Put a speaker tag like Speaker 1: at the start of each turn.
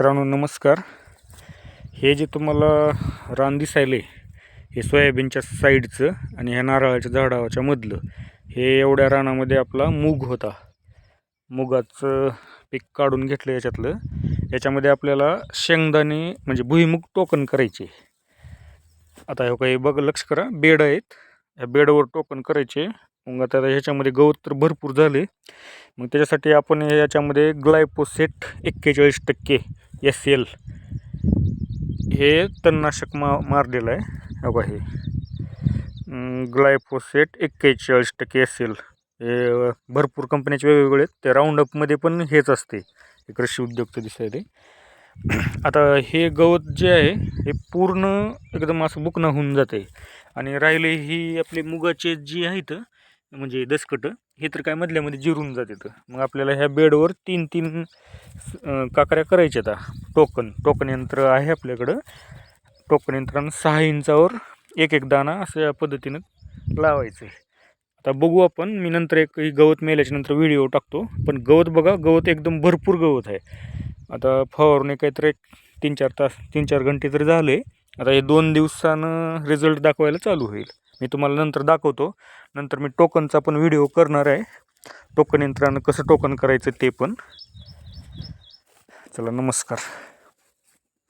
Speaker 1: मित्रांनो नमस्कार. हे जे तुम्हाला रान दिसायले हे सोयाबीनच्या साईडचं आणि ह्या नारळाच्या झाडाच्या मधलं हे एवढ्या रानामध्ये आपला मूग होता. मुगाचं पीक काढून घेतलं याच्यातलं. याच्यामध्ये आपल्याला शेंगदाणे म्हणजे भुईमुग टोकन करायचे. आता हे काही बघ लक्ष करा. बेड आहेत. या बेडवर टोकन करायचे. मग आता ह्याच्यामध्ये गवत तर भरपूर झाले. मग त्याच्यासाठी आपण याच्यामध्ये ग्लायपोसेट एक्केचाळीस टक्के एस एल. हे तणनाशक मा मारलेलं आहे. हे बघा हे. ग्लायफोसेट एक्केचाळीस टक्के एस एल. हे भरपूर कंपन्याचे वेगवेगळे आहेत. ते राऊंडअपमध्ये पण हेच असते. हे कृषी उद्योगचं दिसतंय ते. आता हे गवत जे आहे हे पूर्ण एकदम असं बुकणं होऊन जाते आणि राहिले ही आपले मुगाचे जी आहेत म्हणजे दसकटं हे तर काय मधल्यामध्ये जिरून जातात. मग आपल्याला ह्या बेडवर तीन तीन काकऱ्या करायच्या आता टोकन टोकन यंत्र आहे आपल्याकडं. टोकन यंत्रानं सहा इंचावर एक एक दाणा असं या पद्धतीनं लावायचं आहे. आता बघू आपण मी नंतर एक ही गवत मेल्याच्या नंतर व्हिडिओ टाकतो. पण गवत बघा गवत एकदम भरपूर गवत आहे. आता फवारणी काहीतरी एक तीन चार तास तीन चार घंटे तरी झाले. आता हे दोन दिवसानं रिझल्ट दाखवायला चालू होईल. मी तुम्हाला नंतर दाखवतो. नंतर मी टोकनचा पण व्हिडिओ करणार आहे. टोकन यंत्रानं कसं टोकन करायचं ते पण. चला नमस्कार.